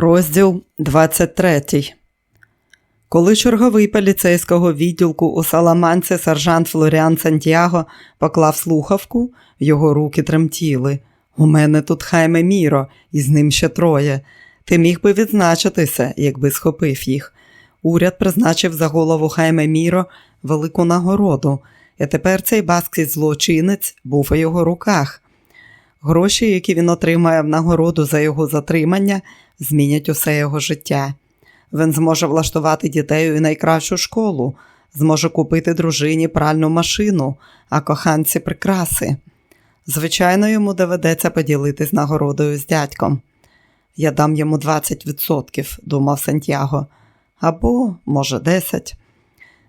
Розділ 23 Коли черговий поліцейського відділку у Саламанці сержант Флоріан Сантьяго поклав слухавку, його руки тремтіли. У мене тут Хайме Міро, і з ним ще троє. Ти міг би відзначитися, якби схопив їх. Уряд призначив за голову Хайме Міро велику нагороду, і тепер цей баский злочинець був у його руках. Гроші, які він отримає в нагороду за його затримання, змінять усе його життя. Він зможе влаштувати дітей у найкращу школу, зможе купити дружині пральну машину, а коханці прикраси. Звичайно, йому доведеться поділитись нагородою з дядьком. Я дам йому 20%, думав Сантьяго, або, може, 10.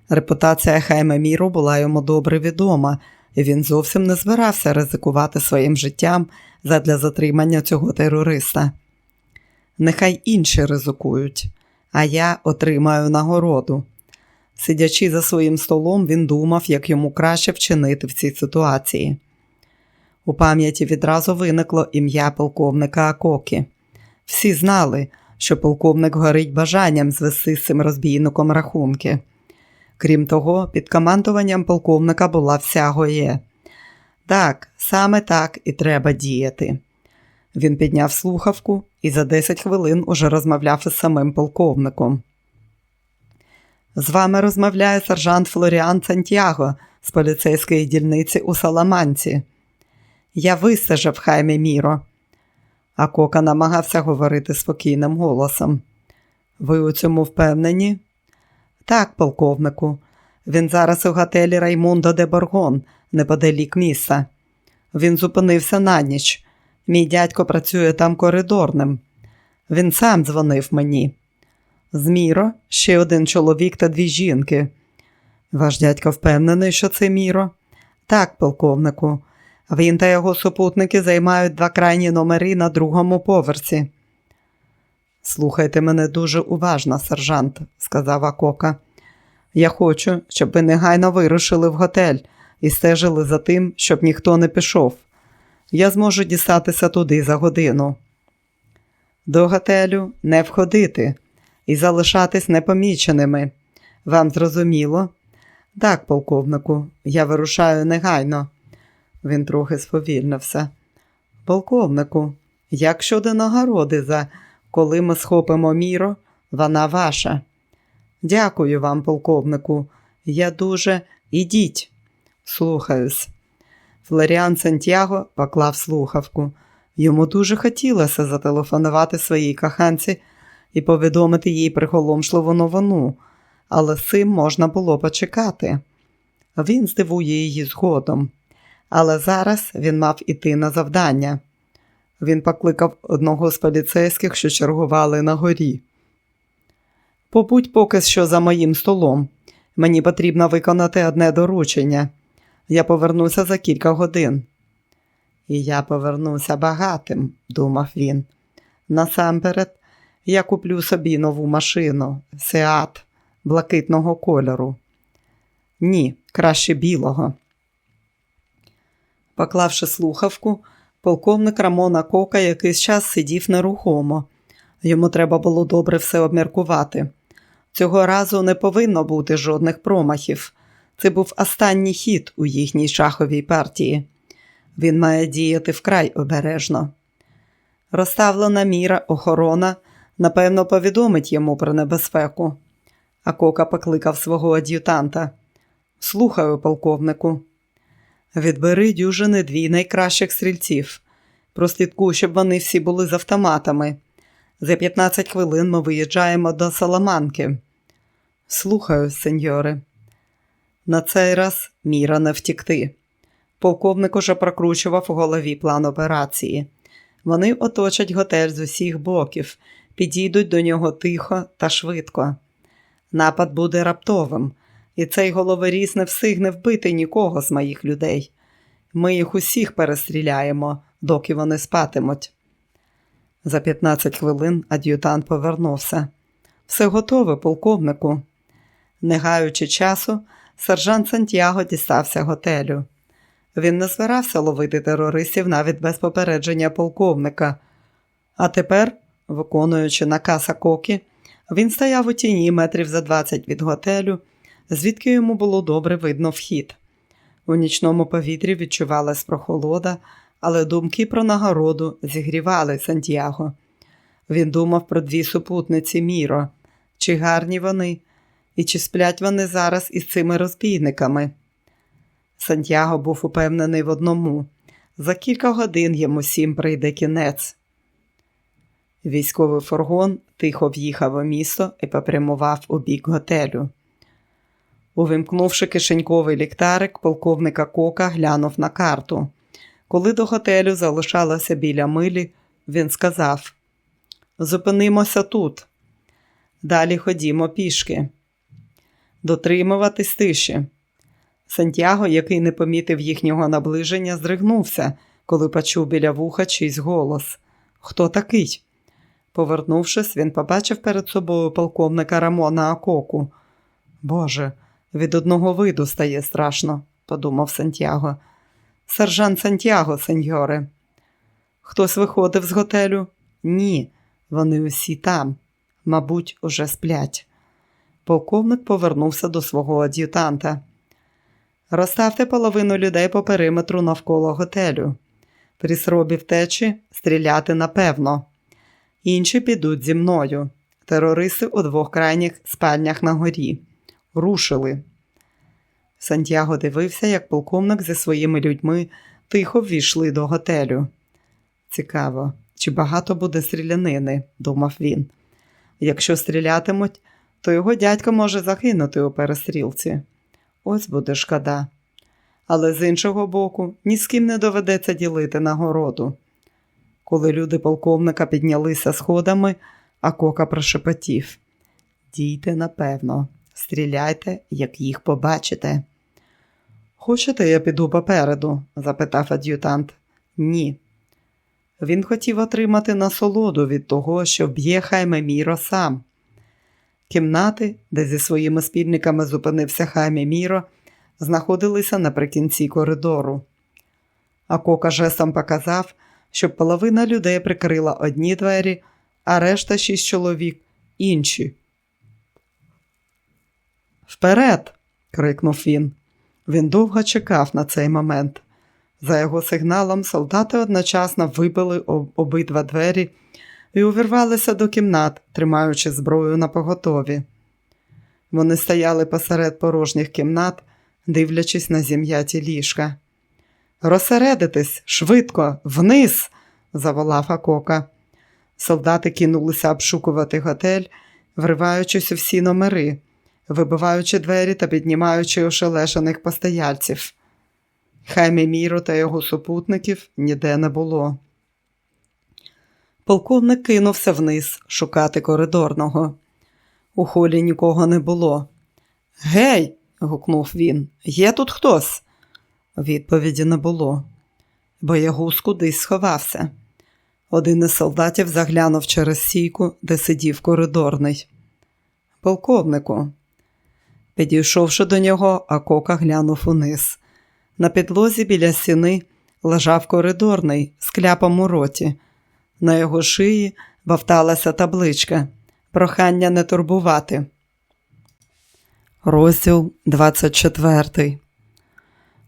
Репутація Хайме Міру була йому добре відома, і він зовсім не збирався ризикувати своїм життям задля затримання цього терориста. Нехай інші ризикують, а я отримаю нагороду. Сидячи за своїм столом, він думав, як йому краще вчинити в цій ситуації. У пам'яті відразу виникло ім'я полковника Акокі. Всі знали, що полковник горить бажанням звести з цим розбійником рахунки. Крім того, під командуванням полковника була вся гоє. Так, саме так і треба діяти. Він підняв слухавку і за 10 хвилин уже розмовляв із самим полковником. З вами розмовляє сержант Флоріан Сантьяго з поліцейської дільниці у Саламанці. Я вистежив Хаймі Міро. А Кока намагався говорити спокійним голосом. Ви у цьому впевнені? Так, полковнику. Він зараз у готелі Раймундо де Боргон, неподалік міста. Він зупинився на ніч. Мій дядько працює там коридорним. Він сам дзвонив мені. Зміро, ще один чоловік та дві жінки. Ваш дядько впевнений, що це Міро? Так, полковнику. Він та його супутники займають два крайні номери на другому поверсі. Слухайте мене дуже уважно, сержант, сказав Акока. Я хочу, щоб ви негайно вирушили в готель і стежили за тим, щоб ніхто не пішов. Я зможу дістатися туди за годину. До готелю не входити і залишатись непоміченими. Вам зрозуміло? Так, полковнику, я вирушаю негайно. Він трохи сповільнився. Полковнику, як щодо нагороди за коли ми схопимо міро, вона ваша. Дякую вам, полковнику. Я дуже ідіть. Слухаюсь. Флоріан Сантьяго поклав слухавку. Йому дуже хотілося зателефонувати своїй коханці і повідомити їй приголомшливу новину, але з цим можна було почекати. Він здивує її згодом. Але зараз він мав іти на завдання. Він покликав одного з поліцейських, що чергували на горі. Побудь поки що за моїм столом. Мені потрібно виконати одне доручення. Я повернуся за кілька годин. І я повернуся багатим, думав він. Насамперед, я куплю собі нову машину, сеат блакитного кольору. Ні, краще білого. Поклавши слухавку, полковник Рамона Кока якийсь час сидів нерухомо. Йому треба було добре все обміркувати. Цього разу не повинно бути жодних промахів. Це був останній хід у їхній шаховій партії. Він має діяти вкрай обережно. Розставлена міра охорона, напевно, повідомить йому про небезпеку. А Кока покликав свого ад'ютанта. Слухаю, полковнику. Відбери дюжини дві найкращих стрільців. Прослідкуй, щоб вони всі були з автоматами. За 15 хвилин ми виїжджаємо до Саламанки. Слухаю, сеньори. На цей раз міра не втікти. Полковник уже прокручував у голові план операції. Вони оточать готель з усіх боків, підійдуть до нього тихо та швидко. Напад буде раптовим, і цей головоріз не встигне вбити нікого з моїх людей. Ми їх усіх перестріляємо, доки вони спатимуть. За 15 хвилин ад'ютант повернувся. Все готове, полковнику. Не гаючи часу, сержант Сантьяго дістався готелю. Він не збирався ловити терористів навіть без попередження полковника. А тепер Виконуючи наказ Акокі, він стояв у тіні метрів за 20 від готелю, звідки йому було добре видно вхід. У нічному повітрі відчувалась прохолода, але думки про нагороду зігрівали Сантьяго. Він думав про дві супутниці Міро, чи гарні вони, і чи сплять вони зараз із цими розбійниками. Сантьяго був упевнений в одному за кілька годин йому всім прийде кінець. Військовий фургон тихо в'їхав у місто і попрямував у бік готелю. Увімкнувши кишеньковий ліхтарик, полковника Кока глянув на карту. Коли до готелю залишалося біля милі, він сказав: Зупинимося тут. Далі ходімо пішки. Дотримуватись тиші. Сантьяго, який не помітив їхнього наближення, здригнувся, коли почув біля вуха чийсь голос. Хто такий? Повернувшись, він побачив перед собою полковника Рамона Акоку. Боже, від одного виду стає страшно, подумав Сантьяго. Сержант Сантьяго, сеньоре. Хтось виходив з готелю? Ні, вони усі там, мабуть, уже сплять. Полковник повернувся до свого ад'ютанта. Розставте половину людей по периметру навколо готелю. При сробі втечі стріляти напевно. Інші підуть зі мною. Терористи у двох крайніх спальнях на горі. Рушили. Сантьяго дивився, як полковник зі своїми людьми тихо ввійшли до готелю. Цікаво, чи багато буде стрілянини, думав він. Якщо стрілятимуть, то його дядько може загинути у перестрілці. Ось буде шкода. Але з іншого боку, ні з ким не доведеться ділити нагороду. Коли люди полковника піднялися сходами, а кока прошепотів Дійте, напевно, стріляйте, як їх побачите. Хочете, я піду попереду? запитав ад'ютант. Ні. Він хотів отримати насолоду від того, що вб'є Хайме Міро сам. Кімнати, де зі своїми спільниками зупинився Хаймі Міро, знаходилися наприкінці коридору. А кока жестом показав, щоб половина людей прикрила одні двері, а решта шість чоловік інші. Вперед! крикнув він. Він довго чекав на цей момент. За його сигналом солдати одночасно вибили обидва двері і увірвалися до кімнат, тримаючи зброю на поготові. Вони стояли посеред порожніх кімнат, дивлячись на зім'яті ліжка. Розсередитись швидко, вниз, заволав Акока. Солдати кинулися обшукувати готель, вриваючись у всі номери, вибиваючи двері та піднімаючи ошелешених постояльців. Хаймі Міру та його супутників ніде не було. Полковник кинувся вниз шукати коридорного. У холі нікого не було. Гей, гукнув він, є тут хтось? Відповіді не було. Боягуз кудись сховався. Один із солдатів заглянув через сійку, де сидів коридорний. Полковнику. Підійшовши до нього, Акока глянув униз. На підлозі біля стіни лежав коридорний з кляпом у роті. На його шиї бавталася табличка Прохання не турбувати. Розділ 24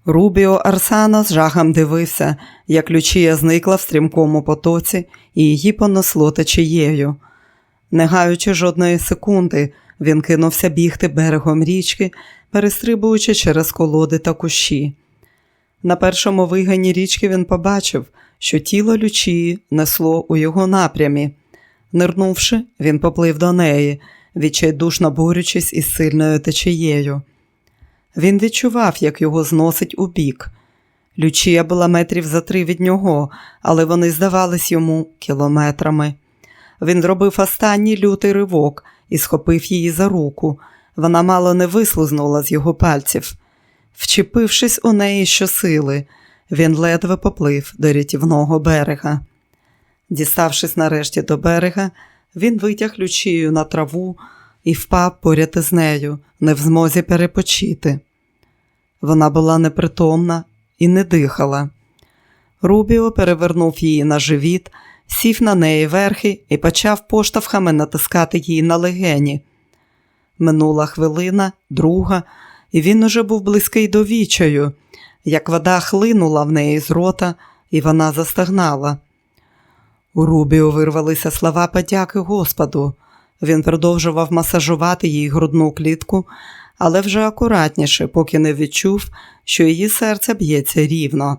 Рубіо Арсано з жахом дивився, як Лючія зникла в стрімкому потоці і її понесло течією. Не гаючи жодної секунди, він кинувся бігти берегом річки, перестрибуючи через колоди та кущі. На першому вигані річки він побачив, що тіло Лючії несло у його напрямі. Нирнувши, він поплив до неї, відчайдушно борючись із сильною течією. Він відчував, як його зносить у бік. Лючія була метрів за три від нього, але вони здавались йому кілометрами. Він зробив останній лютий ривок і схопив її за руку. Вона мало не вислизнула з його пальців. Вчепившись у неї щосили, він ледве поплив до рятівного берега. Діставшись нарешті до берега, він витяг Лючію на траву і впав поряд із нею, не в змозі перепочити. Вона була непритомна і не дихала. Рубіо перевернув її на живіт, сів на неї верхи і почав поштовхами натискати їй на легені. Минула хвилина, друга, і він уже був близький до вічаю, як вода хлинула в неї з рота, і вона застагнала. У Рубіо вирвалися слова подяки Господу. Він продовжував масажувати їй грудну клітку, але вже акуратніше, поки не відчув, що її серце б'ється рівно.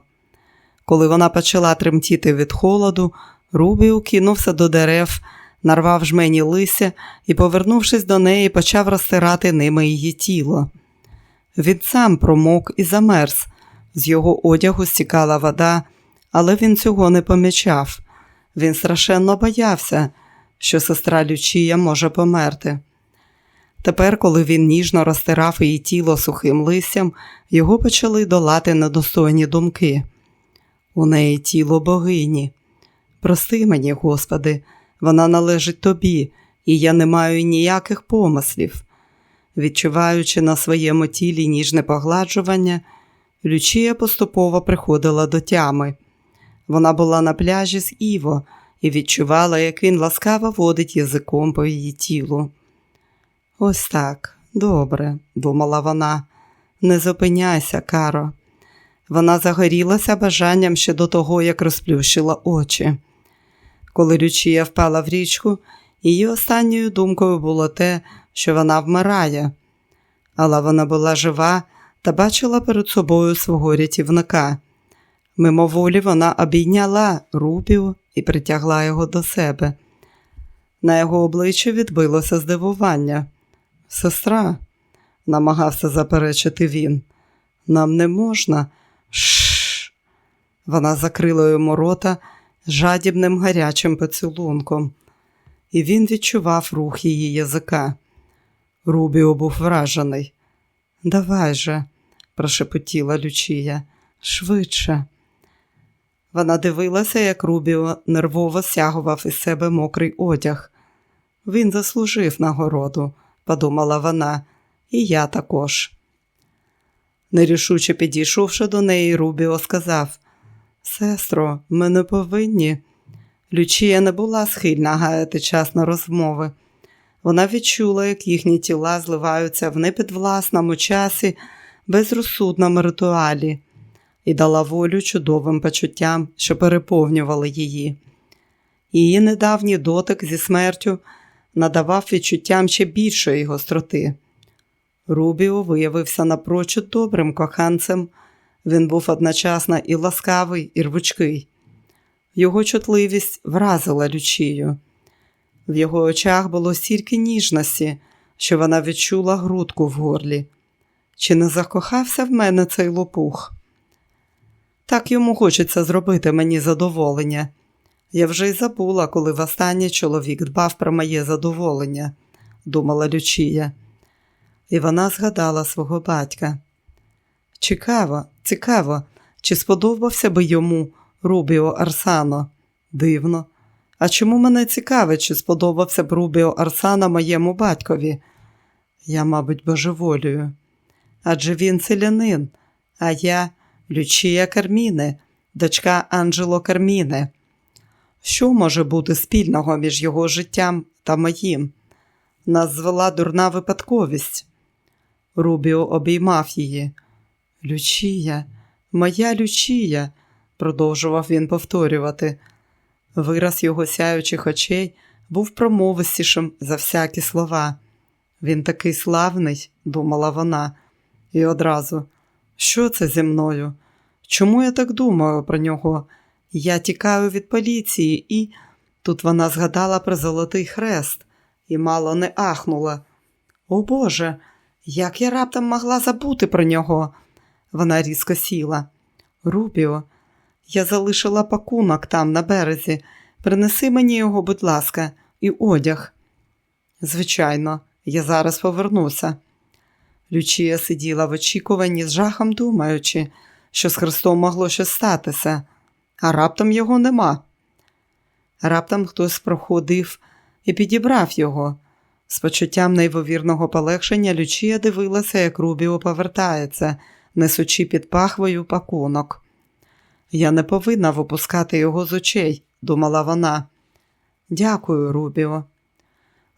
Коли вона почала тремтіти від холоду, Рубіо кинувся до дерев, нарвав жмені лися і, повернувшись до неї, почав розтирати ними її тіло. Він сам промок і замерз. З його одягу стікала вода, але він цього не помічав. Він страшенно боявся, що сестра Лючія може померти. Тепер, коли він ніжно розтирав її тіло сухим листям, його почали долати недостойні думки. У неї тіло богині. Прости мені, Господи, вона належить тобі, і я не маю ніяких помислів. Відчуваючи на своєму тілі ніжне погладжування, Лючія поступово приходила до тями. Вона була на пляжі з Іво і відчувала, як він ласкаво водить язиком по її тілу. Ось так, добре, думала вона, не зупиняйся, Каро. Вона загорілася бажанням ще до того, як розплющила очі. Коли Лючія впала в річку, її останньою думкою було те, що вона вмирає, але вона була жива та бачила перед собою свого рятівника. Мимоволі вона обійняла Рубіо і притягла його до себе. На його обличчі відбилося здивування. Сестра, намагався заперечити він, нам не можна. Шш. Вона закрила йому рота жадібним гарячим поцілунком, і він відчував рух її язика. Рубіо був вражений. Давай же, прошепотіла Лючія, швидше. Вона дивилася, як Рубіо нервово стягував із себе мокрий одяг. Він заслужив нагороду, подумала вона, і я також. Нерішуче підійшовши до неї, Рубіо сказав Сестро, ми не повинні. Лючія не була схильна гаяти час на розмови. Вона відчула, як їхні тіла зливаються в непідвласному часі, безрозсудному ритуалі, і дала волю чудовим почуттям, що переповнювали її. Її недавній дотик зі смертю надавав відчуттям ще більшої гостроти. Рубіо виявився напрочуд добрим коханцем. Він був одночасно і ласкавий, і рвучкий. Його чутливість вразила Лючію. В його очах було стільки ніжності, що вона відчула грудку в горлі. Чи не закохався в мене цей лопух? Так йому хочеться зробити мені задоволення. Я вже й забула, коли востаннє чоловік дбав про моє задоволення, думала Лючія. І вона згадала свого батька. Цікаво, цікаво, чи сподобався би йому Рубіо Арсано? Дивно. А чому мене цікавить, чи сподобався б Рубіо Арсано моєму батькові? Я, мабуть, божеволюю. Адже він селянин, а я Лючія Карміне, дочка Анджело Карміне. Що може бути спільного між його життям та моїм? Нас звела дурна випадковість. Рубіо обіймав її. Лючія, моя Лючія, продовжував він повторювати. Вираз його сяючих очей був промовистішим за всякі слова. Він такий славний, думала вона, і одразу, що це зі мною? Чому я так думаю про нього? Я тікаю від поліції, і тут вона згадала про Золотий Хрест і мало не ахнула. О Боже, як я раптом могла забути про нього? Вона різко сіла. Рубіо, я залишила пакунок там, на березі. Принеси мені його, будь ласка, і одяг. Звичайно, я зараз повернуся. Лючія сиділа в очікуванні з жахом думаючи, що з Христом могло щось статися, а раптом його нема. Раптом хтось проходив і підібрав його. З почуттям неймовірного полегшення Лючія дивилася, як Рубіо повертається, несучи під пахвою пакунок. Я не повинна випускати його з очей, думала вона. Дякую, Рубіо.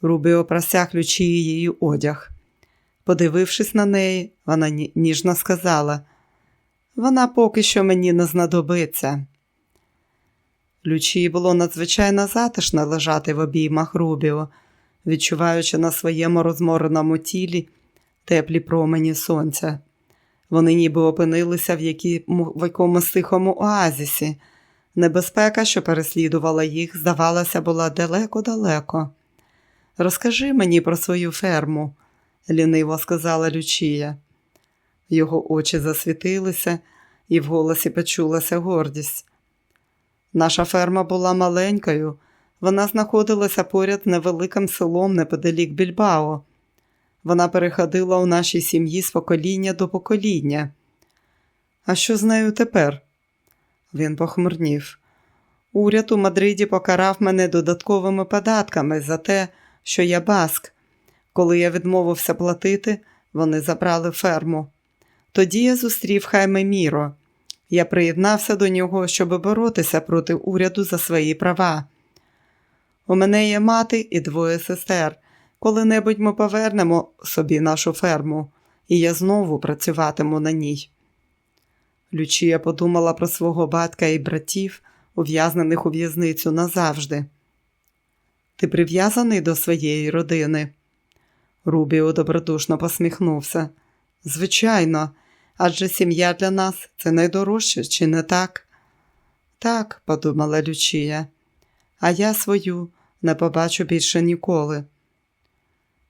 Рубіо простяг Лючії її одяг. Подивившись на неї, вона ніжно сказала: вона поки що мені не знадобиться. Лючії було надзвичайно затишно лежати в обіймах Рубіо, відчуваючи на своєму розмореному тілі теплі промені сонця. Вони ніби опинилися в, якому, в якомусь тихому оазісі. Небезпека, що переслідувала їх, здавалося, була далеко-далеко. Розкажи мені про свою ферму, ліниво сказала Лючія. Його очі засвітилися, і в голосі почулася гордість. Наша ферма була маленькою, вона знаходилася поряд невеликим селом неподалік Більбао. Вона переходила у нашій сім'ї з покоління до покоління. А що з нею тепер? Він похмурнів. Уряд у Мадриді покарав мене додатковими податками за те, що я баск. Коли я відмовився платити, вони забрали ферму. Тоді я зустрів Хайме Міро. Я приєднався до нього, щоб боротися проти уряду за свої права. У мене є мати і двоє сестер. Коли-небудь ми повернемо собі нашу ферму, і я знову працюватиму на ній. Лючія подумала про свого батька і братів, ув'язнених у в'язницю назавжди. Ти прив'язаний до своєї родини? Рубіо добродушно посміхнувся. Звичайно, адже сім'я для нас це найдорожче, чи не так? Так, подумала Лючія, а я свою не побачу більше ніколи.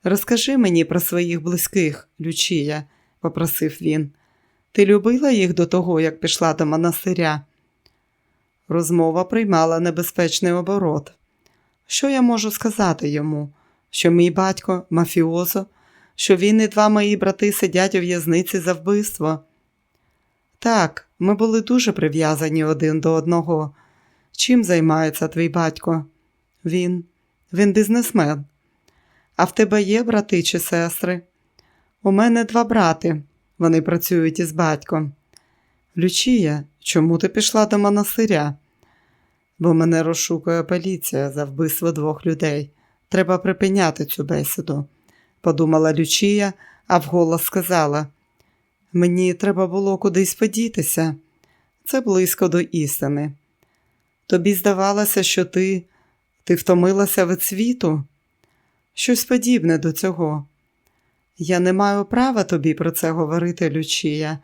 Розкажи мені про своїх близьких, Лючія, попросив він. Ти любила їх до того, як пішла до монастиря? Розмова приймала небезпечний оборот. Що я можу сказати йому? Що мій батько мафіозо, що він і два мої брати сидять у в'язниці за вбивство? Так, ми були дуже прив'язані один до одного. Чим займається твій батько? Він, він бізнесмен. А в тебе є брати чи сестри? У мене два брати. Вони працюють із батьком. Лючія, чому ти пішла до монастиря? Бо мене розшукує поліція за вбивство двох людей. Треба припиняти цю бесіду, подумала Лючія, а вголос сказала. Мені треба було кудись подітися. Це близько до істини. Тобі здавалося, що ти, ти втомилася від світу? Щось подібне до цього. Я не маю права тобі про це говорити, Лючія,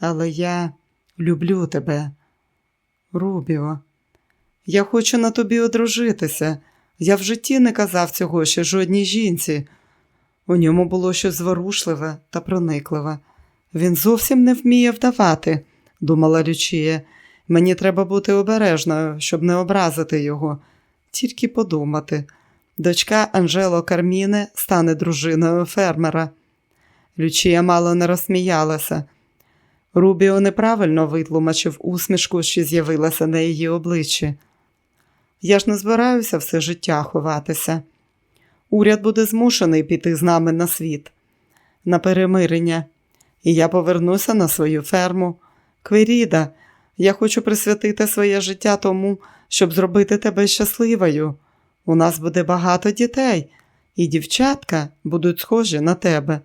але я люблю тебе. Рубіо, я хочу на тобі одружитися. Я в житті не казав цього ще жодній жінці. У ньому було щось зворушливе та проникливе. Він зовсім не вміє вдавати, думала Лючія. Мені треба бути обережною, щоб не образити його, тільки подумати. Дочка Анжело Карміне стане дружиною фермера. Лючія мало не розсміялася. Рубіо неправильно витлумачив усмішку, що з'явилася на її обличчі. Я ж не збираюся все життя ховатися. Уряд буде змушений піти з нами на світ, на перемирення, і я повернуся на свою ферму. Квіріда, я хочу присвятити своє життя тому, щоб зробити тебе щасливою. У нас буде багато дітей, і дівчатка будуть схожі на тебе.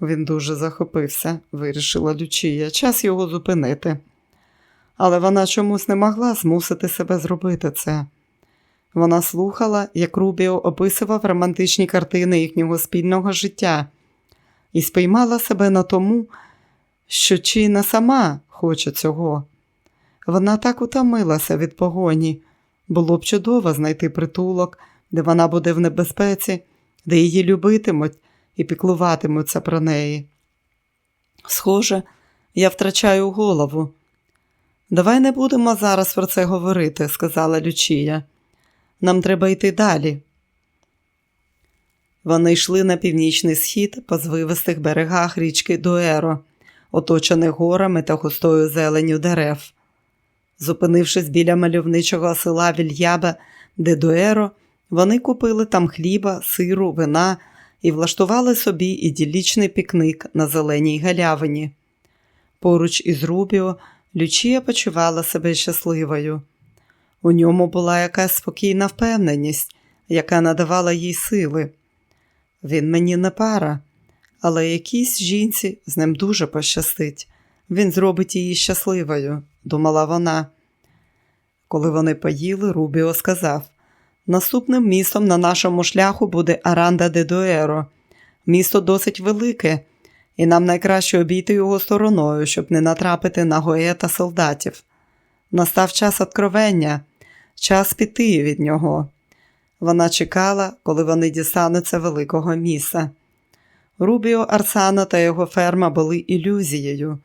Він дуже захопився, вирішила Лючія, час його зупинити. Але вона чомусь не могла змусити себе зробити це. Вона слухала, як Рубіо описував романтичні картини їхнього спільного життя, і спіймала себе на тому, що чи не сама хоче цього. Вона так утомилася від погоні. Було б чудово знайти притулок, де вона буде в небезпеці, де її любитимуть і піклуватимуться про неї. Схоже, я втрачаю голову. Давай не будемо зараз про це говорити, сказала Лючія. Нам треба йти далі. Вони йшли на північний схід по звивистих берегах річки Дуеро, оточених горами та густою зеленю дерев. Зупинившись біля мальовничого села Вільяба де Дуеро, вони купили там хліба, сиру, вина і влаштували собі іділічний пікник на зеленій галявині. Поруч із Рубіо Лючія почувала себе щасливою. У ньому була якась спокійна впевненість, яка надавала їй сили. Він мені не пара, але якійсь жінці з ним дуже пощастить. Він зробить її щасливою, думала вона. Коли вони поїли, Рубіо сказав: наступним містом на нашому шляху буде Аранда де Дуеро. Місто досить велике, і нам найкраще обійти його стороною, щоб не натрапити на гоє та солдатів. Настав час откровення, час піти від нього. Вона чекала, коли вони дістануться великого міста. Рубіо Арсана та його ферма були ілюзією,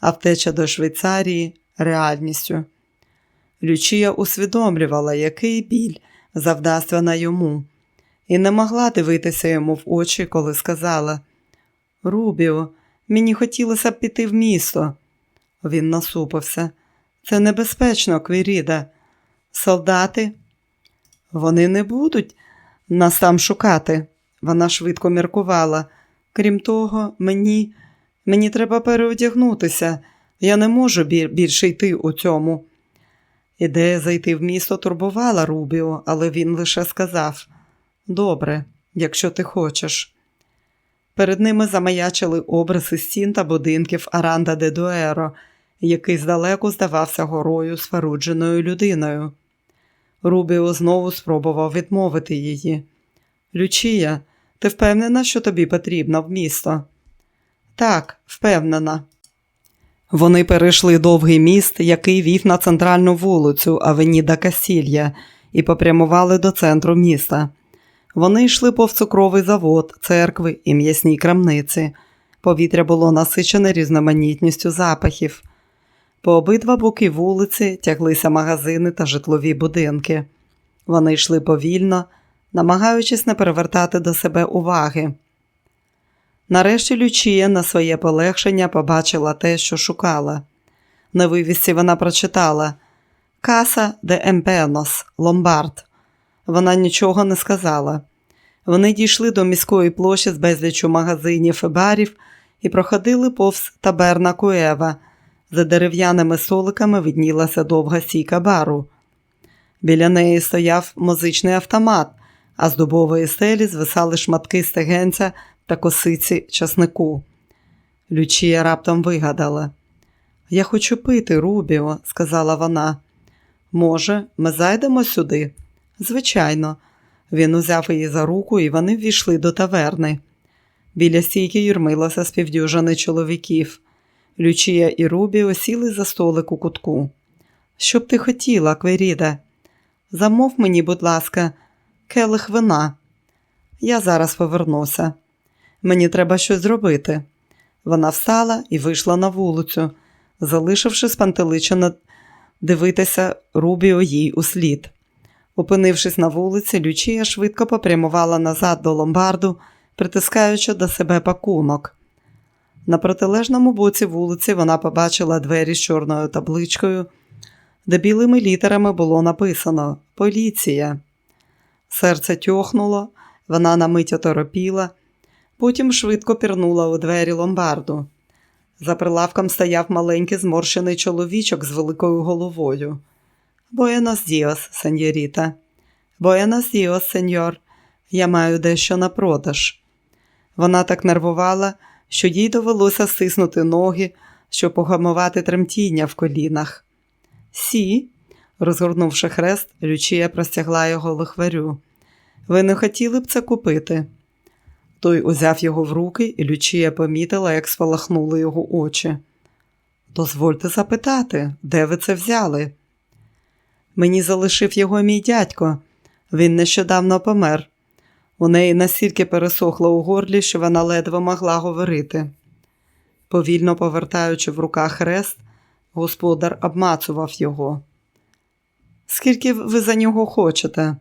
а втеча до Швейцарії реальністю. Лючія усвідомлювала, який біль завдасть вона йому, і не могла дивитися йому в очі, коли сказала Рубіо, мені хотілося б піти в місто. Він насупився. Це небезпечно, Квіріда. Солдати, вони не будуть нас там шукати. Вона швидко міркувала. Крім того, мені мені треба переодягнутися. Я не можу більше йти у цьому. Ідея зайти в місто турбувала Рубіо, але він лише сказав Добре, якщо ти хочеш. Перед ними замаячили обриси стін та будинків Аранда де Дуеро, який здалеку здавався горою сфарудженою людиною. Рубіо знову спробував відмовити її. Лючія, ти впевнена, що тобі потрібно в місто? Так, впевнена. Вони перейшли довгий міст, який вів на центральну вулицю Авеніда Касілья, і попрямували до центру міста. Вони йшли повз цукровий завод, церкви і м'ясній крамниці. Повітря було насичене різноманітністю запахів. По обидва боки вулиці тяглися магазини та житлові будинки. Вони йшли повільно, намагаючись не перевертати до себе уваги. Нарешті Лючія на своє полегшення побачила те, що шукала. На вивісці вона прочитала Каса де Емпенос, Ломбард. Вона нічого не сказала. Вони дійшли до міської площі з безлічу магазинів і барів і проходили повз таберна Куева. За дерев'яними столиками виднілася довга сійка бару. Біля неї стояв музичний автомат, а з дубової стелі звисали шматки стегенця та косиці часнику. Лючія раптом вигадала. Я хочу пити, Рубіо, сказала вона. Може, ми зайдемо сюди? Звичайно. Він узяв її за руку, і вони ввійшли до таверни. Біля стійки юрмилося співдюжини чоловіків. Лючія і Рубіо сіли за столик у кутку. Що б ти хотіла, Кверіда? Замов мені, будь ласка, келих вина. Я зараз повернуся. Мені треба щось зробити. Вона встала і вийшла на вулицю, залишивши спантеличено дивитися Рубіо їй у слід. Опинившись на вулиці, Лючія швидко попрямувала назад до ломбарду, притискаючи до себе пакунок. На протилежному боці вулиці вона побачила двері з чорною табличкою, де білими літерами було написано Поліція. Серце тьохнуло, вона на мить оторопіла, потім швидко пірнула у двері ломбарду. За прилавком стояв маленький зморщений чоловічок з великою головою. Буенос діос, сеньоріта. Буенос діос, сеньор. Я маю дещо на продаж. Вона так нервувала, що їй довелося стиснути ноги, щоб погамувати тремтіння в колінах. Сі, розгорнувши хрест, Лючія простягла його лихварю. Ви не хотіли б це купити? Той узяв його в руки, і Лючія помітила, як спалахнули його очі. Дозвольте запитати, де ви це взяли? Мені залишив його мій дядько. Він нещодавно помер. У неї настільки пересохло у горлі, що вона ледве могла говорити. Повільно повертаючи в руках хрест, господар обмацував його. Скільки ви за нього хочете?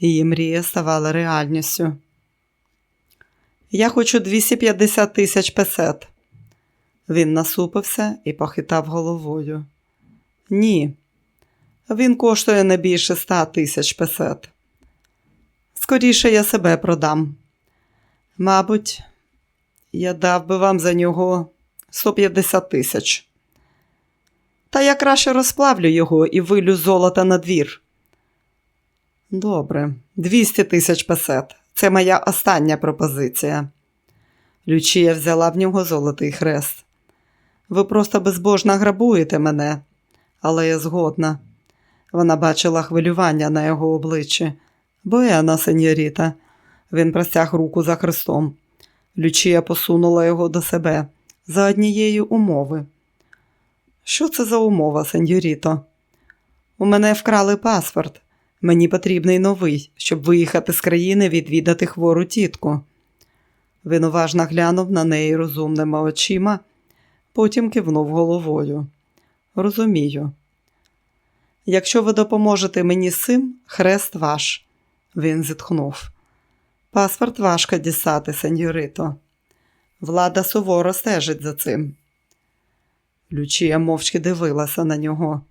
Її мрія ставала реальністю. Я хочу 250 тисяч песет. Він насупився і похитав головою. Ні, він коштує не більше ста тисяч песет. Скоріше я себе продам. Мабуть, я дав би вам за нього 150 тисяч. Та я краще розплавлю його і вилю золота на двір. Добре, 200 тисяч песет. Це моя остання пропозиція. Лючія взяла в нього золотий хрест. Ви просто безбожно грабуєте мене, але я згодна. Вона бачила хвилювання на його обличчі. Бояна, сеньоріта. Він простяг руку за хрестом. Лючія посунула його до себе за однієї умови. Що це за умова, сеньоріто? У мене вкрали паспорт. Мені потрібний новий, щоб виїхати з країни відвідати хвору тітку. Він уважно глянув на неї розумними очима, потім кивнув головою. Розумію. Якщо ви допоможете мені з цим, хрест ваш. Він зітхнув. Паспорт важко дістати, сеньорито. Влада суворо стежить за цим. Лючія мовчки дивилася на нього.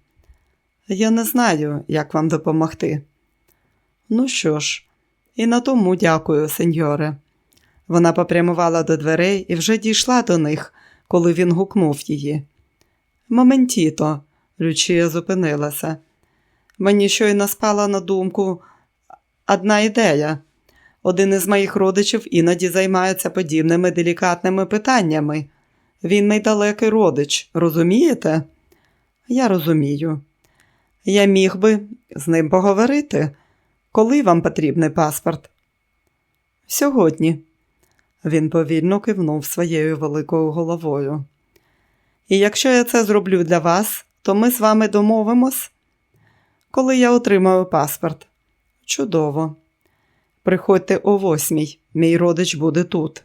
Я не знаю, як вам допомогти. Ну що ж, і на тому дякую, сеньоре. Вона попрямувала до дверей і вже дійшла до них, коли він гукнув її. Моментіто, Лючія зупинилася. Мені щойно спала на думку одна ідея. Один із моїх родичів іноді займається подібними делікатними питаннями. Він мій далекий родич, розумієте? Я розумію. Я міг би з ним поговорити. Коли вам потрібний паспорт? Сьогодні. Він повільно кивнув своєю великою головою. І якщо я це зроблю для вас, то ми з вами домовимось, коли я отримаю паспорт. Чудово. Приходьте о восьмій, мій родич буде тут.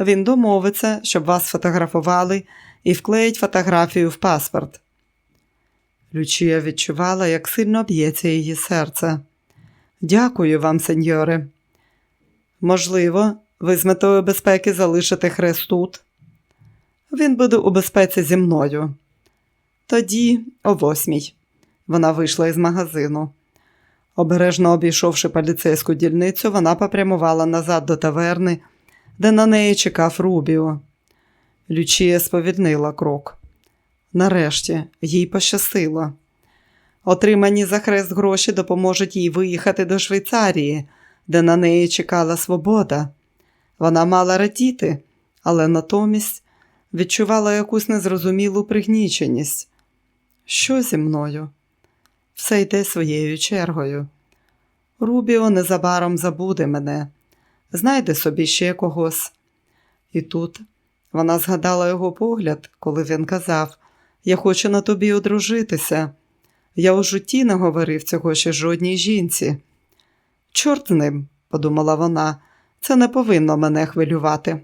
Він домовиться, щоб вас фотографували і вклеїть фотографію в паспорт. Лючія відчувала, як сильно б'ється її серце. Дякую вам, сеньоре. Можливо, ви з метою безпеки залишите хрест тут? Він буде у безпеці зі мною. Тоді, о восьмій. Вона вийшла із магазину. Обережно обійшовши поліцейську дільницю, вона попрямувала назад до таверни, де на неї чекав Рубіо. Лючія сповільнила крок. Нарешті їй пощастило. Отримані за хрест гроші допоможуть їй виїхати до Швейцарії, де на неї чекала свобода. Вона мала радіти, але натомість відчувала якусь незрозумілу пригніченість. Що зі мною? Все йде своєю чергою. Рубіо незабаром забуде мене, знайде собі ще когось. І тут вона згадала його погляд, коли він казав Я хочу на тобі одружитися. Я у житті не говорив цього ще жодній жінці. Чорт з ним, подумала вона, це не повинно мене хвилювати.